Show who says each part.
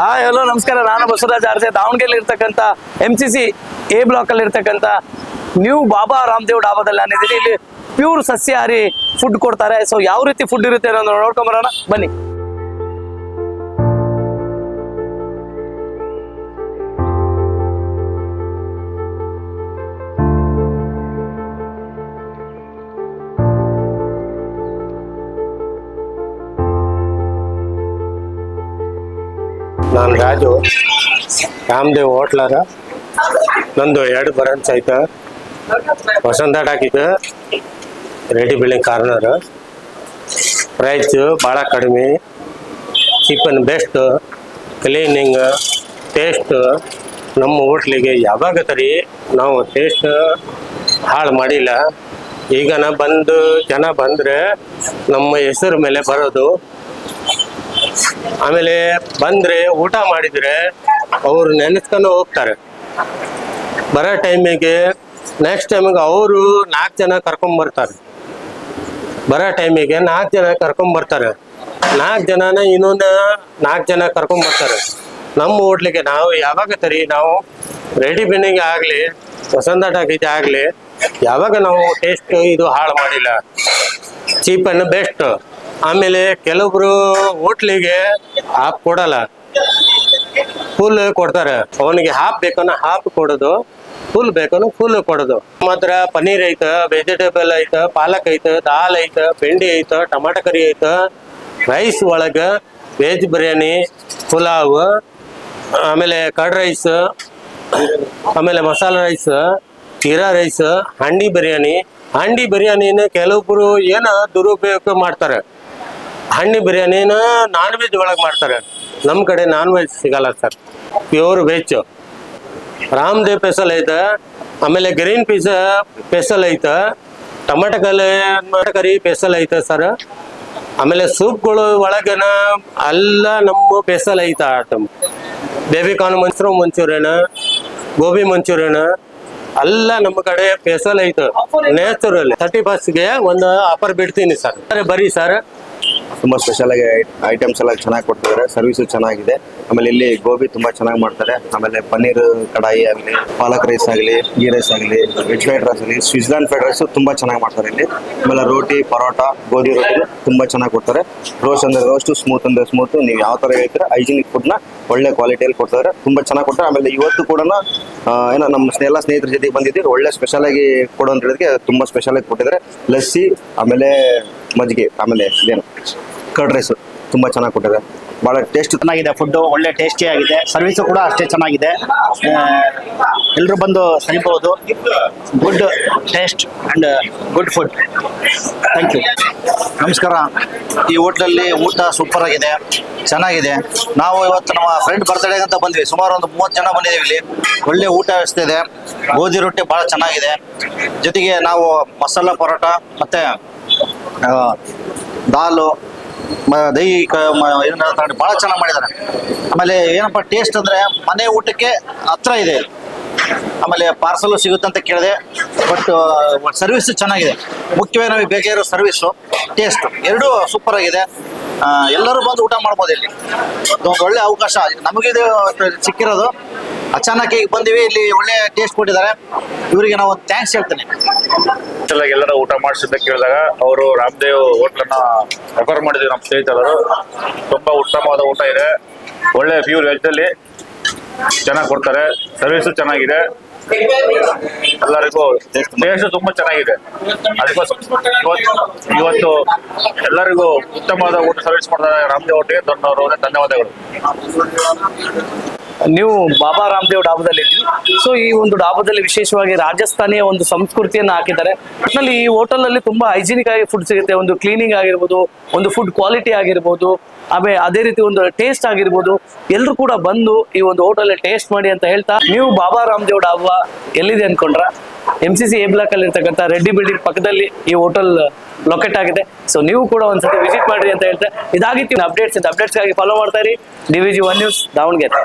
Speaker 1: Hi hello ನಮಸ್ಕಾರ. ನಾನು Basavaraj RJ Davangere ಇರ್ತಕ್ಕಂಥ M C C A block ಅಲ್ಲಿ ಇರ್ತಕ್ಕಂತ ನ್ಯೂ ಬಾಬಾ ರಾಮದೇವ್ ಡಾಬಾದಲ್ಲಿ ನಾನಿದ್ದೀನಿ. ಇಲ್ಲಿ ಪ್ಯೂರ್ ಸಸ್ಯಾಹಾರಿ ಫುಡ್ ಕೊಡ್ತಾರೆ. ಸೊ ಯಾವ ರೀತಿ ಫುಡ್ ಇರುತ್ತೆ ಅನ್ನೋದು ನೋಡ್ಕೊಂಬರೋಣ ಬನ್ನಿ.
Speaker 2: ನಾನು ರಾಜು. ರಾಮದೇವ್ ಹೋಟ್ಲರ. ನಂದು ಎರಡು ಬ್ರಾಂಚ್ ಐತೆ. ವಸಂತ ಟಾಕಿದ ರೆಡಿ ಬಿಲ್ಡಿಂಗ್ ಕಾರ್ನರ್. ಪ್ರೈಸು ಭಾಳ ಕಡಿಮೆ. ಚೀಪ್ ಬೆಸ್ಟ್ ಕ್ಲೀನಿಂಗ್ ಟೇಸ್ಟ್ ನಮ್ಮ ಹೋಟ್ಲಿಗೆ ಯಾವಾಗ ತರಿ ನಾವು ಟೇಸ್ಟ್ ಹಾಳು ಮಾಡಿಲ್ಲ. ಈಗನ ಬಂದು ಜನ ಬಂದರೆ ನಮ್ಮ ಹೆಸರು ಮೇಲೆ ಬರೋದು. ಆಮೇಲೆ ಬಂದ್ರೆ ಊಟ ಮಾಡಿದ್ರೆ ಅವ್ರು ನೆನೆಸ್ಕೊಂಡು ಹೋಗ್ತಾರೆ. ಬರೋ ಟೈಮಿಗೆ ನೆಕ್ಸ್ಟ್ ಟೈಮಿಗೆ ಅವರು ನಾಲ್ಕು ಜನ ಕರ್ಕೊಂಡ್ ಬರ್ತಾರೆ. ಬರೋ ಟೈಮಿಗೆ ನಾಲ್ಕು ಜನ ಕರ್ಕೊಂಡ್ ಬರ್ತಾರೆ. ನಾಲ್ಕು ಜನನ ಇನ್ನೊಂದು ನಾಲ್ಕು ಜನ ಕರ್ಕೊಂಡ್ ಬರ್ತಾರೆ. ನಮ್ಮ ಹೋಟ್ಲಿಗೆ ನಾವು ಯಾವಾಗ ತರಿ, ನಾವು ರೆಡಿ ಬಿನ್ನಿಂಗ್ ಆಗಲಿ, ವಸಂತ ಆಗಲಿ, ಯಾವಾಗ ನಾವು ಟೇಸ್ಟ್ ಇದು ಹಾಳು ಮಾಡಿಲ್ಲ. ಚೀಪ್ ಬೆಸ್ಟ್ ಆಮೇಲೆ ಕೆಲವೊಬ್ರು ಹೋಟ್ಲಿಗೆ ಹಾಪ್ ಕೊಡಲ್ಲ. ಫುಲ್ ಕೊಡ್ತಾರೆ. ಅವನಿಗೆ ಹಾಫ್ ಬೇಕನ್ನ ಹಾಫ್ ಕೊಡೋದು ಫುಲ್ ಬೇಕನ್ನ ಫುಲ್ ಕೊಡೋದು. ಮಾತ್ರ ಪನ್ನೀರ್ ಐತ ವೆಜಿಟೇಬಲ್ ಐತ, ಪಾಲಕ್ ಐತ, ದಾಲ್ ಐತ, ಬೆಂಡಿ ಐತ, ಟಮಾಟ ಕರಿ ಐತ ರೈಸ್ ಒಳಗ ವೆಜ್ ಬಿರಿಯಾನಿ ಪುಲಾವ್, ಆಮೇಲೆ ಕಡ್ ರೈಸ್ ಆಮೇಲೆ ಮಸಾಲ ರೈಸ್ ಜೀರಾ ರೈಸ್ ಹಂಡಿ ಬಿರಿಯಾನಿ ಹಂಡಿ ಬಿರಿಯಾನಿನ ಕೆಲವೊಬ್ರು ಏನ ದುರುಪಯೋಗ ಮಾಡ್ತಾರೆ. ಹಣ್ಣಿ ಬಿರಿಯಾನಿನ ನಾನ್ ವೆಜ್ ಒಳಗೆ ಮಾಡ್ತಾರೆ. ನಮ್ಮ ಕಡೆ ನಾನ್ ವೆಜ್ ಸಿಗಲ್ಲ sir. Pure veg Ramdev special ಐತೆ. ಆಮೇಲೆ ಗ್ರೀನ್ ಪೀಸ್ ಸ್ಪೆಷಲ್ ಐತೆ. ಟೊಮೆಟೊ ಕಲೆ ಕರಿ ಸ್ಪೆಷಲ್ ಐತೆ ಸರ್. ಆಮೇಲೆ ಸೂಪ್ಗಳು ಒಳಗನ ಎಲ್ಲ ನಮ್ಮ ಪೆಸಲ್ ಐತೆ item baby corn mushroom Manchurian gobi Manchurian ಎಲ್ಲ ನಮ್ಮ ಕಡೆ ಸ್ಪೆಷಲ್ ಐತೆ. ನ್ಯಾಚುರಲ್ ತರ್ಟಿ ಫಸ್ಟ್ಗೆ ಒಂದು ಆಫರ್ ಬಿಡ್ತೀನಿ ಸರ್, ಬರೀ ಸರ್.
Speaker 3: ತುಂಬ ಸ್ಪೆಷಲ್ ಆಗಿ ಐಟಮ್ಸ್ ಎಲ್ಲ ಚೆನ್ನಾಗಿ ಕೊಡ್ತಿದ್ದಾರೆ ಸರ್ವಿಸು ಚೆನ್ನಾಗಿದೆ. ಆಮೇಲೆ ಇಲ್ಲಿ ಗೋಬಿ ತುಂಬ ಚೆನ್ನಾಗಿ ಮಾಡ್ತಾರೆ. ಆಮೇಲೆ ಪನ್ನೀರ್ ಕಡಾಯಿ ಆಗಲಿ, ಪಾಲಕ್ ರೈಸ್ ಆಗಲಿ ಗೀ ರೈಸ್ ಆಗಲಿ ವೆಜ್ ಫ್ರೈಡ್ ರೈಸ್ ಆಗಲಿ ಸ್ವಿಜ್ಲ್ಯಾಂಡ್ ಫ್ರೈಡ್ ರೈಸು ತುಂಬ ಚೆನ್ನಾಗಿ ಮಾಡ್ತಾರೆ ಇಲ್ಲಿ. ಆಮೇಲೆ ರೋಟಿ, ಪರೋಟ, ಗೋಧಿ ರೋಟಿ ತುಂಬ ಚೆನ್ನಾಗಿ ಕೊಡ್ತಾರೆ. ರೋಸ್ಟ್ ಅಂದರೆ ರೋಸ್ಟು ಸ್ಮೂತ್ ಅಂದರೆ ಸ್ಮೂತ್ ನೀವು ಯಾವ ಥರ ಹೇಳ್ತೀರ ಹೈಜಿನಿಕ್ ಫುಡ್ನ ಒಳ್ಳೆ ಕ್ವಾಲಿಟಿಯಲ್ಲಿ ಕೊಡ್ತಾರೆ. ತುಂಬ ಚೆನ್ನಾಗಿ ಕೊಡ್ತಾರೆ. ಆಮೇಲೆ ಇವತ್ತು ಕೂಡ ಏನೋ ನಮ್ಮ ಎಲ್ಲ ಸ್ನೇಹಿತರ ಜೊತೆಗೆ ಬಂದಿದ್ದೀವಿ ಒಳ್ಳೆ ಸ್ಪೆಷಲಾಗಿ ಕೊಡೋ ಅಂತ ಹೇಳಿದ್ರೆ ತುಂಬ ಸ್ಪೆಷಲ್ ಆಗಿ ಕೊಟ್ಟಿದ್ದಾರೆ. ಲಸ್ಸಿ, ಆಮೇಲೆ ಮಜ್ಜಿಗೆ ಆಮೇಲೆ ಇದೇನು ಕರ್ಡ್ ರೈಸು ತುಂಬ ಚೆನ್ನಾಗಿ ಕೊಟ್ಟಿದೆ. ಭಾಳ ಟೇಸ್ಟ್
Speaker 4: ಚೆನ್ನಾಗಿದೆ. ಫುಡ್ಡು ಒಳ್ಳೆ ಟೇಸ್ಟಿ ಆಗಿದೆ. ಸರ್ವಿಸು ಕೂಡ ಅಷ್ಟೇ ಚೆನ್ನಾಗಿದೆ. ಎಲ್ಲರೂ ಬಂದು ಸರಿಬಹುದು good taste and good food thank you ನಮಸ್ಕಾರ. ಈ ಹೋಟ್ಲಲ್ಲಿ ಊಟ ಸೂಪರ್ ಆಗಿದೆ. ಚೆನ್ನಾಗಿದೆ. ನಾವು ಇವತ್ತು ನಮ್ಮ ಫ್ರೆಂಡ್ ಬರ್ತ್ಡೇ ಅಂತ ಬಂದ್ವಿ. ಸುಮಾರು ಒಂದು ಮೂವತ್ತು ಜನ ಬಂದಿದ್ದೀವಿ ಇಲ್ಲಿ. ಒಳ್ಳೆ ಊಟ ವ್ಯವಸ್ಥೆ ಇದೆ. ಗೋಧಿ ರೊಟ್ಟಿ ಭಾಳ ಚೆನ್ನಾಗಿದೆ. ಜೊತೆಗೆ ನಾವು ಮಸಾಲ ಪರೋಟ ಮತ್ತು ದಾಲು ದೈಹಿಕ ಇದನ್ನ ತಗೊಂಡು ಭಾಳ ಚೆನ್ನಾಗಿ ಮಾಡಿದ್ದಾರೆ ಆಮೇಲೆ ಏನಪ್ಪ ಟೇಸ್ಟ್ ಅಂದರೆ ಮನೆ ಊಟಕ್ಕೆ ಹತ್ರ ಇದೆ. ಆಮೇಲೆ ಪಾರ್ಸಲು ಸಿಗುತ್ತೆ ಅಂತ ಕೇಳಿದೆ. ಬಟ್ ಸರ್ವಿಸ್ ಚೆನ್ನಾಗಿದೆ. ಮುಖ್ಯವಾಗಿ ನಮಗೆ ಸರ್ವಿಸು ಟೇಸ್ಟ್ ಎರಡೂ ಸೂಪರ್ ಆಗಿದೆ. ಎಲ್ಲರೂ ಬಂದು ಊಟ ಮಾಡ್ಬೋದು ಇಲ್ಲಿ. ಒಂದು ಒಳ್ಳೆ ಅವಕಾಶ. ನಮಗಿದು ಸಿಕ್ಕಿರೋದು. ಅಚಾನಕ್ ಈಗ ಬಂದಿವಿ, ಇಲ್ಲಿ ಒಳ್ಳೆ ಟೇಸ್ಟ್ ಕೊಟ್ಟಿದ್ದಾರೆ. ಇವರಿಗೆ ನಾವು ಥ್ಯಾಂಕ್ಸ್ ಹೇಳ್ತೇನೆ.
Speaker 5: ಎಲ್ಲ ಎಲ್ಲರ ಊಟ ಮಾಡಿಸಿದ್ದ ಕೇಳಿದಾಗ, ಅವರು ರಾಮದೇವ್ ಹೋಟ್ಲನ್ನ ರೆಫರ್ ಮಾಡಿದ್ವಿ ನಮ್ಮ ಸ್ನೇಹಿತರು ತುಂಬಾ ಉತ್ತಮವಾದ ಊಟ ಇದೆ. ಒಳ್ಳೆ ಪ್ಯೂರ್ ವೆಜ್ ಅಲ್ಲಿ. ಚೆನ್ನಾಗಿ ಕೊಡ್ತಾರೆ. ಸರ್ವಿಸು ಚೆನ್ನಾಗಿದೆ. ಎಲ್ಲರಿಗೂ ಟೇಸ್ಟ್ ತುಂಬಾ ಚೆನ್ನಾಗಿದೆ. ಅದಕ್ಕೋಸ್ಕರ ಇವತ್ತು ಎಲ್ಲರಿಗೂ ಉತ್ತಮವಾದ ಊಟ ಸರ್ವಿಸ್ ಮಾಡ್ತಾರೆ ರಾಮದೇವ್ ಹೋಟ್ಲಿಗೆ ದೊಡ್ಡವರು ಧನ್ಯವಾದಗಳು.
Speaker 1: ನೀವು ಬಾಬಾ ರಾಮದೇವ್ ಡಾಬಾದಲ್ಲಿ ಇದ್ವಿ ಸೊ ಈ ಒಂದು ಡಾಬಾದಲ್ಲಿ ವಿಶೇಷವಾಗಿ ರಾಜಸ್ಥಾನಿಯ ಒಂದು ಸಂಸ್ಕೃತಿಯನ್ನು ಹಾಕಿದ್ದಾರೆ. ಒಟ್ಟಿನಲ್ಲಿ ಈ ಹೋಟೆಲ್ ಅಲ್ಲಿ ತುಂಬಾ ಹೈಜಿನಿಕ್ ಆಗಿ ಫುಡ್ ಸಿಗುತ್ತೆ. ಒಂದು ಕ್ಲೀನಿಂಗ್ ಆಗಿರ್ಬೋದು, ಒಂದು ಫುಡ್ ಕ್ವಾಲಿಟಿ ಆಗಿರ್ಬೋದು ಆಮೇಲೆ ಅದೇ ರೀತಿ ಒಂದು ಟೇಸ್ಟ್ ಆಗಿರ್ಬೋದು. ಎಲ್ಲರೂ ಕೂಡ ಬಂದು ಈ ಒಂದು ಹೋಟೆಲ್ ಟೇಸ್ಟ್ ಮಾಡಿ ಅಂತ ಹೇಳ್ತಾ, ನೀವು ಬಾಬಾ ರಾಮದೇವ್ ಡಾಬಾ ಎಲ್ಲಿದೆ ಅನ್ಕೊಂಡ್ರ? M C C A block ಅಲ್ಲಿ ಇರ್ತಕ್ಕಂಥ ರೆಡ್ಡಿ ಬಿಲ್ಡಿಂಗ್ ಪಕ್ಕದಲ್ಲಿ ಈ ಹೋಟೆಲ್ ಲೊಕೇಟ್ ಆಗಿದೆ. ಸೊ ನೀವು ಕೂಡ ಒಂದ್ಸತಿ ವಿಸಿಟ್ ಮಾಡ್ರಿ ಅಂತ ಹೇಳ್ತಾ, ಇದಾಗಿತ್ತು ಅಪ್ಡೇಟ್ಸ್ ಅಪ್ಡೇಟ್ಸ್ ಆಗಿ ಫಾಲೋ ಮಾಡ್ತಾ ಇರಿ. D V G one news Davangere.